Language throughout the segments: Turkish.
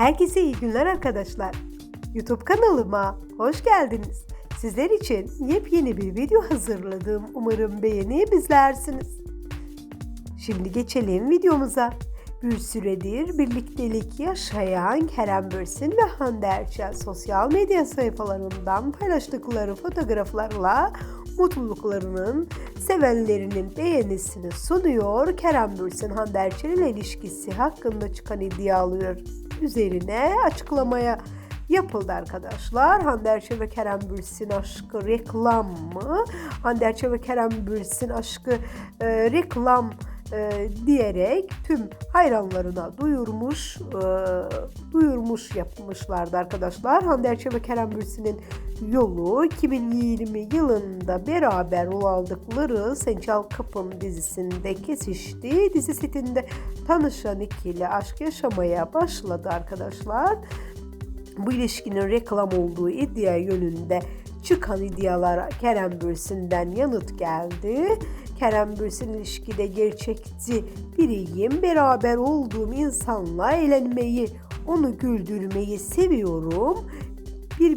Herkese iyi günler arkadaşlar. YouTube kanalıma hoş geldiniz. Sizler için yepyeni bir video hazırladım. Umarım beğenip. Şimdi geçelim videomuza. Bir süredir birliktelik yaşayan Kerem Bürsin ve Hande Erçel sosyal medya sayfalarından paylaştıkları fotoğraflarla mutluluklarının sevenlerinin beğenisini sunuyor. Kerem Bürsin Hande Erçel ile ilişkisi hakkında çıkan iddialar üzerine açıklamaya yapıldı arkadaşlar. Hande Erçel ve Kerem Bürsin aşkı reklam mı? Hande Erçel ve Kerem Bürsin aşkı e, reklam e, diyerek tüm hayranlarına duyurmuş e, duyurmuş yapmışlardı arkadaşlar. Hande Erçel ve Kerem Bürsin'in yolu 2020 yılında beraber rol aldıkları Sen Çal Kapım dizisinde kesişti. Dizi setinde tanışan ikili aşk yaşamaya başladı arkadaşlar. Bu ilişkinin reklam olduğu iddia yönünde çıkan iddialara Kerem Bürsin'den yanıt geldi. Kerem Bürsin ilişkide gerçekçi biriyim. Beraber olduğum insanla eğlenmeyi, onu güldürmeyi seviyorum. Bir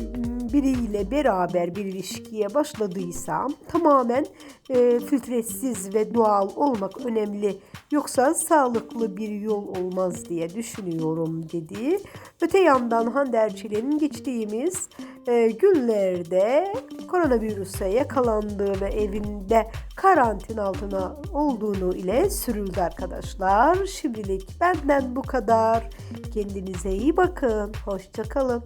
biriyle beraber bir ilişkiye başladıysam tamamen e, filtresiz ve doğal olmak önemli. Yoksa sağlıklı bir yol olmaz diye düşünüyorum dedi. Öte yandan Hande Erçel'in geçtiğimiz e, günlerde koronavirüse yakalandığı ve evinde karantin altına olduğunu ile sürüldü arkadaşlar. Şimdilik benden bu kadar. Kendinize iyi bakın. Hoşçakalın.